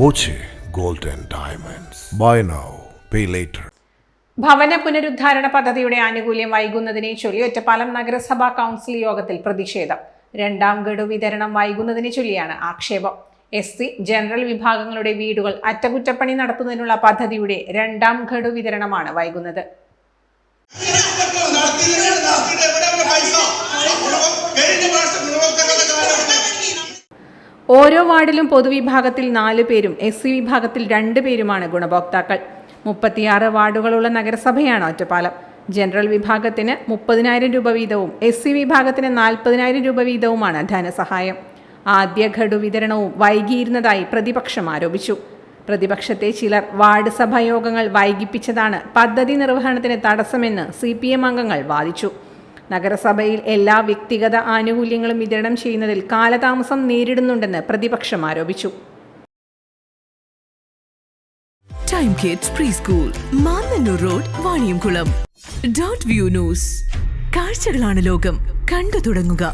Boche gold Diamonds. Buy now, pay later. ഭവന പുനരുദ്ധാരണ പദ്ധതിയുടെ ആനുകൂല്യം വൈകുന്നതിനെ ചൊല്ലി ഒറ്റപ്പാലം നഗരസഭാ കൗൺസിൽ യോഗത്തിൽ പ്രതിഷേധം. രണ്ടാം ഗഡു വിതരണം വൈകുന്നതിനെ ചൊല്ലിയാണ് ആക്ഷേപം. എസ് സി ജനറൽ വിഭാഗങ്ങളുടെ വീടുകൾ അറ്റകുറ്റപ്പണി നടത്തുന്നതിനുള്ള പദ്ധതിയുടെ രണ്ടാം ഗഡു വിതരണമാണ് വൈകുന്നത്. ഓരോ വാർഡിലും പൊതുവിഭാഗത്തിൽ നാല് പേരും എസ് സി വിഭാഗത്തിൽ രണ്ട് പേരുമാണ് ഗുണഭോക്താക്കൾ. മുപ്പത്തിയാറ് വാർഡുകളുള്ള നഗരസഭയാണ് ഒറ്റപ്പാലം. ജനറൽ വിഭാഗത്തിന് മുപ്പതിനായിരം രൂപ വീതവും എസ് സി വിഭാഗത്തിന് നാൽപ്പതിനായിരം രൂപ വീതവുമാണ് ധനസഹായം. ആദ്യ ഘടു വിതരണവും വൈകിയിരുന്നതായി പ്രതിപക്ഷം ആരോപിച്ചു. പ്രതിപക്ഷത്തെ ചിലർ വാർഡ് സഭായോഗങ്ങൾ വൈകിപ്പിച്ചതാണ് പദ്ധതി നിർവഹണത്തിന് തടസ്സമെന്ന് സി അംഗങ്ങൾ വാദിച്ചു. നഗരസഭയിൽ എല്ലാ വ്യക്തിഗത ആനുകൂല്യങ്ങളും വിതരണം ചെയ്യുന്നതിൽ കാലതാമസം നേരിടുന്നുണ്ടെന്ന് പ്രതിപക്ഷം ആരോപിച്ചു. Time Kids preschool Mannanur road Vaniyamkulam dot view news കാഴ്ചകളാണ് ലോകം. കണ്ടു തുടങ്ങുക.